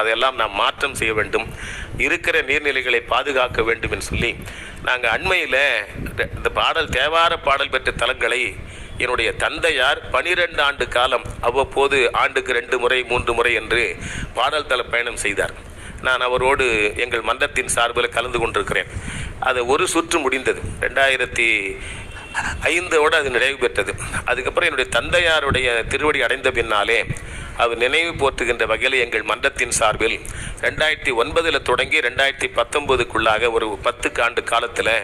அதையெல்லாம் நாம் மாற்றம் செய்ய வேண்டும் இருக்கிற நீர்நிலைகளை பாதுகாக்க வேண்டும் என்று சொல்லி நாங்கள் அண்மையில் இந்த பாடல் தேவார பாடல் பெற்ற தலங்களை என்னுடைய தந்தையார் பனிரெண்டு ஆண்டு காலம் அவ்வப்போது ஆண்டுக்கு ரெண்டு முறை மூன்று முறை என்று பாடல் தல பயணம் செய்தார். நான் அவரோடு எங்கள் மன்றத்தின் சார்பில் கலந்து கொண்டிருக்கிறேன். அது ஒரு சுற்று முடிந்தது. ரெண்டாயிரத்தி ஐந்தோடு அது நிறைவு பெற்றது. அதுக்கப்புறம் என்னுடைய தந்தையாருடைய திருவடி அடைந்த பின்னாலே அவர் நினைவு போற்றுகின்ற வகையில் எங்கள் மன்றத்தின் சார்பில் ரெண்டாயிரத்தி ஒன்பதில் தொடங்கி ரெண்டாயிரத்தி பத்தொன்பதுக்குள்ளாக ஒரு பத்து ஆண்டு காலத்தில்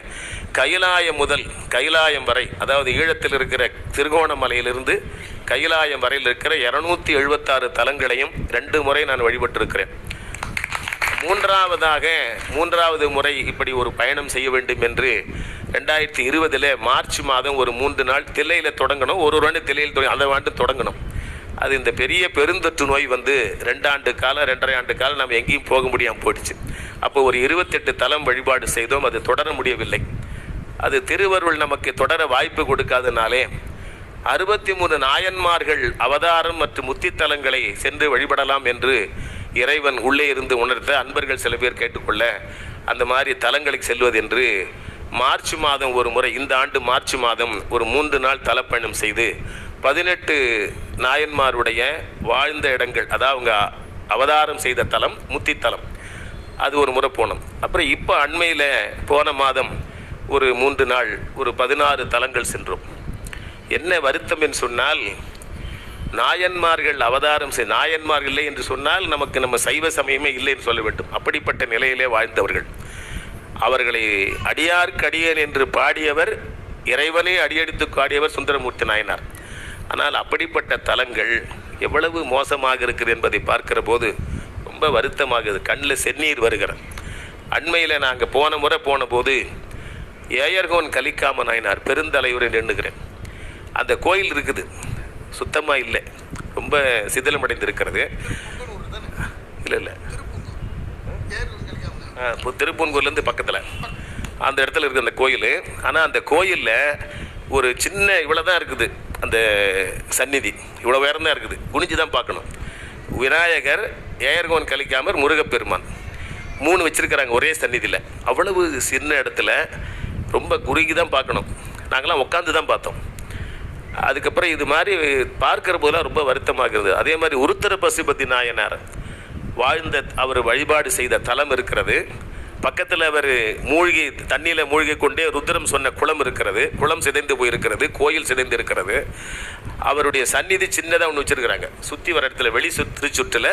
கைலாயம் முதல் கைலாயம் வரை அதாவது ஈழத்தில் இருக்கிற திருகோணமலையிலிருந்து கைலாயம் வரையில் இருக்கிற இரநூத்தி எழுபத்தாறு தலங்களையும் ரெண்டு முறை நான் வழிபட்டிருக்கிறேன். மூன்றாவதாக மூன்றாவது முறை இப்படி ஒரு பயணம் செய்ய வேண்டும் என்று ரெண்டாயிரத்தி இருபதில் மார்ச் மாதம் ஒரு மூன்று நாள் தில்லையில் தொடங்கணும் ஒரு ஒரு ஆண்டு தில்லையில் தொடங்க அந்த ஆண்டு தொடங்கணும். அது இந்த பெரிய பெருந்தொற்று நோய் வந்து ரெண்டாண்டு காலம் ரெண்டரை ஆண்டு காலம் நம்ம எங்கேயும் போக முடியாமல் போயிடுச்சு. அப்போ ஒரு இருபத்தெட்டு தலம் வழிபாடு செய்தோம் அது தொடர முடியவில்லை. அது திருவருள் நமக்கு தொடர வாய்ப்பு கொடுக்காதனாலே அறுபத்தி மூணு நாயன்மார்கள் அவதாரம் மற்றும் முத்தித்தலங்களை சென்று வழிபடலாம் என்று இறைவன் உள்ளே இருந்து உணர்த்த அன்பர்கள் சில பேர் கேட்டுக்கொள்ள அந்த மாதிரி தலங்களுக்கு செல்வது என்று மார்ச் மாதம் ஒரு முறை இந்த ஆண்டு மார்ச் மாதம் ஒரு மூன்று நாள் தலப்பயணம் செய்து பதினெட்டு நாயன்மாருடைய வாழ்ந்த இடங்கள் அதாவது அவங்க அவதாரம் செய்த தலம் முத்தித்தலம். அது ஒரு முறை போனோம் அப்புறம் இப்போ அண்மையில் போன மாதம் ஒரு மூன்று நாள் ஒரு பதினாறு தலங்கள் சென்றோம். என்ன வருத்தம் என்று சொன்னால் நாயன்மார்கள் அவதாரம் செய் நாயன்மார்கள் இல்லை என்று சொன்னால் நமக்கு நம்ம சைவ சமயமே இல்லை என்று சொல்ல வேண்டும். அப்படிப்பட்ட நிலையிலே வாழ்ந்தவர்கள். அவர்களை அடியார்க்கடியேன் என்று பாடியவர் இறைவனே அடியெடுத்து பாடியவர் சுந்தரமூர்த்தி நாயனார். ஆனால் அப்படிப்பட்ட தலங்கள் எவ்வளவு மோசமாக இருக்குது என்பதை பார்க்கிற போது ரொம்ப வருத்தமாகுது. கண்ணில் செந்நீர் வருகிறது அண்மையில் நாங்கள் போன முறை போன போது ஏயர்கோன் கலிக்காம நாயனார் பெருந்தலைவர் என்று அந்த கோயில் இருக்குது. சுத்தமாக இல்லை. ரொம்ப சிதிலமடைந்திருக்கிறது. இல்லை இல்லை. இப்போ திருப்பூன்கூர்லேருந்து பக்கத்தில். அந்த இடத்துல இருக்குது அந்த கோயில். ஆனால் அந்த கோயிலில் ஒரு சின்ன இவ்வளோ தான் இருக்குது. அந்த சந்நிதி. இவ்வளோ உயரம் தான் இருக்குது. குனிஞ்சு தான் பார்க்கணும். விநாயகர் ஏர்கோன் கலிக்காமர் முருகப்பெருமான். மூணு வச்சுருக்கிறாங்க ஒரே சந்நிதியில். அவ்வளவு சின்ன இடத்துல ரொம்ப குறுகி தான் பார்க்கணும். நாங்களாம் உட்காந்து தான் பார்த்தோம். அதுக்கப்புறம் இது மாதிரி பார்க்குற போதெல்லாம் ரொம்ப வருத்தமாகிறது. அதே மாதிரி உருத்தர பசுபதி நாயனார் வாழ்ந்த அவர் வழிபாடு செய்த தலம் இருக்கிறது. பக்கத்தில் அவர் மூழ்கி தண்ணியில் மூழ்கி கொண்டே ருத்ரம் சொன்ன குளம் இருக்கிறது. குளம் சிதைந்து போயிருக்கிறது கோயில் சிதைந்து இருக்கிறது. அவருடைய சந்நிதி சின்னதாக ஒன்று வச்சுருக்கிறாங்க. சுற்றி வர இடத்துல வெளி சுற்று சுற்றில்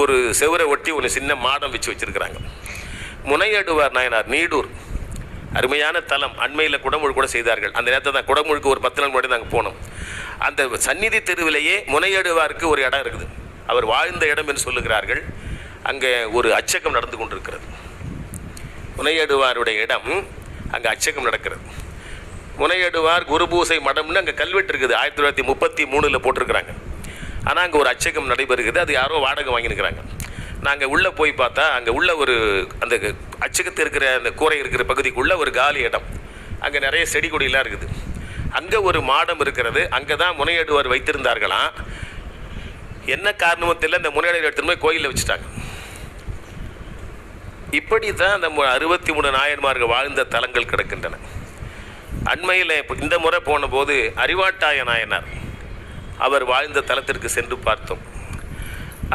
ஒரு செவரை ஒட்டி ஒன்று சின்ன மாடம் வச்சு வச்சுருக்கிறாங்க. முனையடுவார் நாயனார் நீடூர். அருமையான தலம். அண்மையில் குடமுழு கூட செய்தார்கள். அந்த நேரத்தில் தான் குடமுழுக்கு ஒரு பத்து நாள் முன்னாடி நாங்கள் போனோம். அந்த சந்நிதி தெருவிலேயே முனையடுவாருக்கு ஒரு இடம் இருக்குது. அவர் வாழ்ந்த இடம் என்று சொல்லுகிறார்கள். அங்கே ஒரு அச்சகம் நடந்து கொண்டிருக்கிறது. முனையடுவாருடைய இடம் அங்கே அச்சகம் நடக்கிறது. முனையடுவார் குருபூசை மடம்னு அங்கே கல்வெட்டு இருக்குது. ஆயிரத்தி தொள்ளாயிரத்தி முப்பத்தி மூணில் போட்டிருக்கிறாங்க. ஆனால் அங்கே ஒரு அச்சகம் நடைபெறுகிறது. அது யாரோ வாடகை வாங்கினுக்கிறாங்க நாங்கள் உள்ளே போய் பார்த்தா அங்கே உள்ள ஒரு அந்த அச்சகத்து இருக்கிற அந்த கூரை இருக்கிற பகுதிக்குள்ளே ஒரு காலி இடம். அங்கே நிறைய செடி கொடியெல்லாம் இருக்குது. அங்கே ஒரு மாடம் இருக்கிறது. அங்கே தான் முனையடுவார் வைத்திருந்தார்களாம். என்ன காரணமோ தெரியல. அந்த முனையடுவார் எடுத்துட்டு போய் கோயிலில் வச்சுட்டாங்க. இப்படி தான் நம்ம அறுபத்தி மூணு நாயன்மார்கள் வாழ்ந்த தலங்கள் கிடக்கின்றன. அண்மையில் இப்போ இந்த முறை போன போது அறிவாட்டாய நாயனார் அவர் வாழ்ந்த தலத்திற்கு சென்று பார்த்தோம்.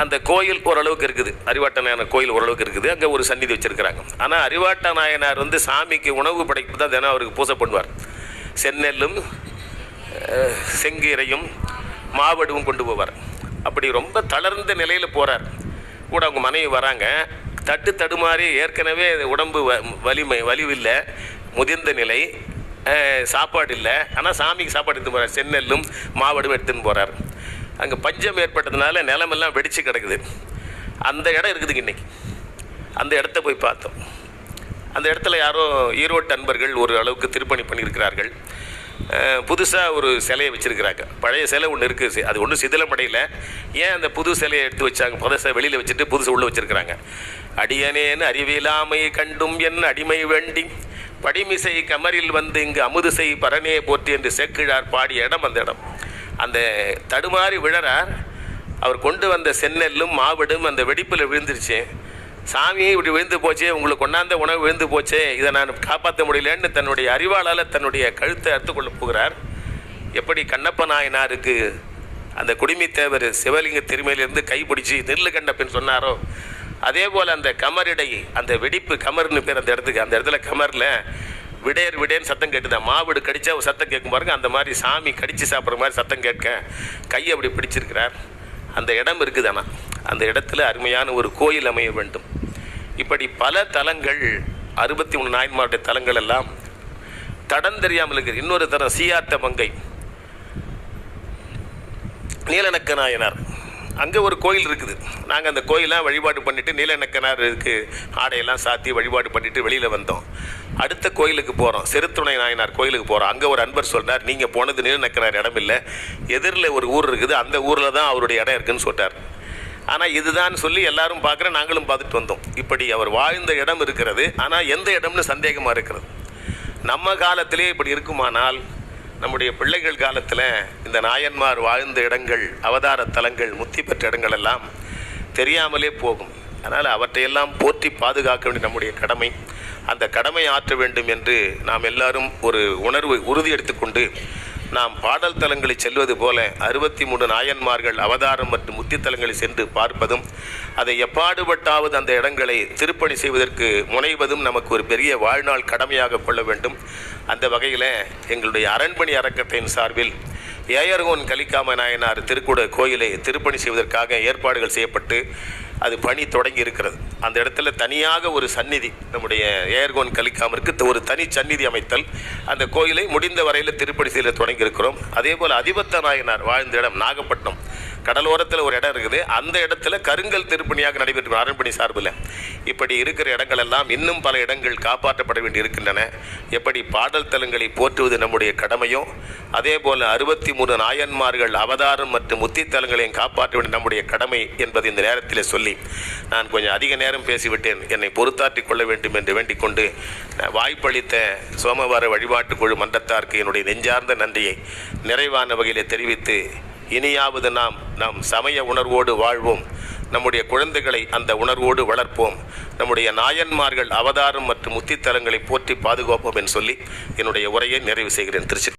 அந்த கோயில் ஓரளவுக்கு இருக்குது. அறிவாட்ட நாயனார் கோயில் ஓரளவுக்கு இருக்குது. அங்கே ஒரு சந்நிதி வச்சுருக்கிறாங்க. ஆனால் அறிவாட்ட நாயனார் வந்து சாமிக்கு உணவு படைப்பு தான் தினம் அவருக்கு பூசை பண்ணுவார். செந்நெல்லும் செங்கீரையும் மாவடுவும் கொண்டு போவார். அப்படி ரொம்ப தளர்ந்த நிலையில் போகிறார் கூட அவங்க மனைவி வராங்க. தட்டு தடுமாறி ஏற்கனவே உடம்பு வ வலிமை வலிவில்லை முதிர்ந்த நிலை சாப்பாடு இல்லை ஆனால் சாமிக்கு சாப்பாடு எடுத்து போகிறார் செந்நெல்லும் மாவடும் எடுத்துன்னு போகிறார் அங்கே பஞ்சம் ஏற்பட்டதுனால நிலமெல்லாம் வெடித்து கிடக்குது. அந்த இடம் இருக்குதுங்க இன்றைக்கி அந்த இடத்த போய் பார்த்தோம். அந்த இடத்துல யாரோ ஈரோட்டு அன்பர்கள் ஒரு அளவுக்கு திருப்பணி பண்ணியிருக்கிறார்கள். புதுசாக ஒரு சிலையை வச்சுருக்கிறாங்க. பழைய சிலை ஒன்று இருக்குது அது ஒன்றும் சிதிலமடையில் ஏன் அந்த புது சிலையை எடுத்து வச்சாங்க? புதுசாக வெளியில் வச்சுட்டு புதுசு உள்ளே வச்சுருக்கிறாங்க. அடியனேன்னு அறிவிலாமை கண்டும் என் அடிமை வேண்டி படிமிசை கமரில் வந்து இங்கு அமுதுசை பரனே போற்றி என்று செக்கிழார் பாடிய இடம் அந்த இடம். அந்த தடுமாறி விழறார். அவர் கொண்டு வந்த செந்நெல்லும் மாவிடும் அந்த வெடிப்பில் விழுந்துருச்சு. சாமி இப்படி விழுந்து போச்சே உங்களுக்கு கொண்டாந்த உணவு விழுந்து போச்சே இதை நான் காப்பாற்ற முடியலன்னு தன்னுடைய அறிவாளால் தன்னுடைய கழுத்தை அறுத்துக்கொள்ள போகிறார். எப்படி கண்ணப்ப நாயனாருக்கு அந்த குடிமித்தேவர் சிவலிங்க திருமையிலிருந்து கைப்பிடிச்சு நெல்லு கண்டப்பன் சொன்னாரோ அதே போல் அந்த கமரிடை அந்த வெடிப்பு கமர்னு பேர் அந்த இடத்துக்கு அந்த இடத்துல கமரில் விடையர் விடையன்னு சத்தம் கேட்டுதான் மாவிடு கடிச்சா ஒரு சத்தம் கேட்கும் பாருங்க அந்த மாதிரி சாமி கடிச்சு சாப்பிட்ற மாதிரி சத்தம் கேட்க கையை அப்படி பிடிச்சிருக்கிறார். அந்த இடம் இருக்குதானா? அந்த இடத்துல அருமையான ஒரு கோயில் அமைய வேண்டும். இப்படி பல தலங்கள் அறுபத்தி மூணு நாயன்மாருடைய தலங்கள் எல்லாம் தடம் தெரியாமல் இருக்குது. இன்னொரு தரம் சீயாத்த மங்கை. நீலநக்க நாயனார் அங்கே ஒரு கோயில் இருக்குது. நாங்கள் அந்த கோயிலாம் வழிபாடு பண்ணிவிட்டு நீலநக்கனாருக்கு ஆடையெல்லாம் சாத்தி வழிபாடு பண்ணிவிட்டு வெளியில் வந்தோம். அடுத்த கோயிலுக்கு போகிறோம் சிறுத்துணை நாயனார் கோயிலுக்கு போகிறோம் அங்கே ஒரு அன்பர் சொல்கிறார் நீங்கள் போனது நீலநக்கனார் இடம் இல்லை. எதிரில் ஒரு ஊர் இருக்குது. அந்த ஊரில் தான் அவருடைய இடம் இருக்குதுன்னு சொல்லிட்டார் ஆனால் இதுதான் சொல்லி எல்லாரும் பார்க்குற நாங்களும் பார்த்துட்டு வந்தோம். இப்படி அவர் வாழ்ந்த இடம் இருக்கிறது. ஆனால் எந்த இடம்னு சந்தேகமாக இருக்கிறது. நம்ம காலத்திலே இப்படி இருக்குமானால் நம்முடைய பிள்ளைகள் காலத்தில் இந்த நாயன்மார் வாழ்ந்த இடங்கள் அவதார தலங்கள் முத்தி பெற்ற இடங்கள் எல்லாம் தெரியாமலே போகும். அதனால் அவற்றையெல்லாம் போற்றி பாதுகாக்க வேண்டிய நம்முடைய கடமை. அந்த கடமை ஆற்ற வேண்டும் என்று நாம் எல்லாரும் ஒரு உணர்வு உறுதி எடுத்துக்கொண்டு நாம் பாடல் தலங்களை செல்வது போல அறுபத்தி மூணு நாயன்மார்கள் அவதாரம் மற்றும் முத்தித்தலங்களை சென்று பார்ப்பதும் அதை எப்பாடுபட்டாவது அந்த இடங்களை திருப்பணி செய்வதற்கு முனைவதும் நமக்கு ஒரு பெரிய வாழ்நாள் கடமையாக கொள்ள வேண்டும். அந்த வகையில் எங்களுடைய அரண்மனை அறக்கட்டளையின் சார்பில் ஏயர்கோன் கலிக்காம நாயனார் திருக்குட கோயிலை திருப்பணி செய்வதற்காக ஏற்பாடுகள் செய்யப்பட்டு அது பணி தொடங்கி இருக்கிறது. அந்த இடத்துல தனியாக ஒரு சந்நிதி நம்முடைய ஏர்கோன் கலிக்காமருக்கு ஒரு தனி சந்நிதி அமைத்தல். அந்த கோயிலை முடிந்த வரையில் திருப்பணி செய்ய தொடங்கி இருக்கிறோம் அதே போல் அதிபத்த நாயனார் வாழ்ந்த இடம் நாகப்பட்டினம். கடலோரத்தில் ஒரு இடம் இருக்குது. அந்த இடத்துல கருங்கல் திருப்பணியாக நடைபெற்று அரண்மனை சார்பில். இப்படி இருக்கிற இடங்கள் எல்லாம் இன்னும் பல இடங்கள் காப்பாற்றப்பட வேண்டி இருக்கின்றன. எப்படி பாடல் தலங்களை போற்றுவது நம்முடைய கடமையோ அதே போல் அறுபத்தி மூணு நாயன்மார்கள் அவதாரம் மற்றும் முத்தித்தலங்களையும் காப்பாற்ற வேண்டிய நம்முடைய கடமை என்பதை இந்த நேரத்தில் சொல்லி நான் கொஞ்சம் அதிக நேரம் பேசிவிட்டேன். என்னை பொறுத்தாற்றிக் கொள்ள வேண்டும் என்று வேண்டிக் கொண்டு வாய்ப்பளித்த சோமவார வழிபாட்டுக் குழு மன்றத்தாருக்கு என்னுடைய நெஞ்சார்ந்த நன்றியை நிறைவான வகையில் தெரிவித்து இனியாவது நாம் நம் சமய உணர்வோடு வாழ்வோம். நம்முடைய குழந்தைகளை அந்த உணர்வோடு வளர்ப்போம். நம்முடைய நாயன்மார்கள் அவதாரம் மற்றும் முத்தித்தலங்களை போற்றி பாதுகாப்போம் என்று சொல்லி என்னுடைய உரையை நிறைவு செய்கிறேன். திருச்சி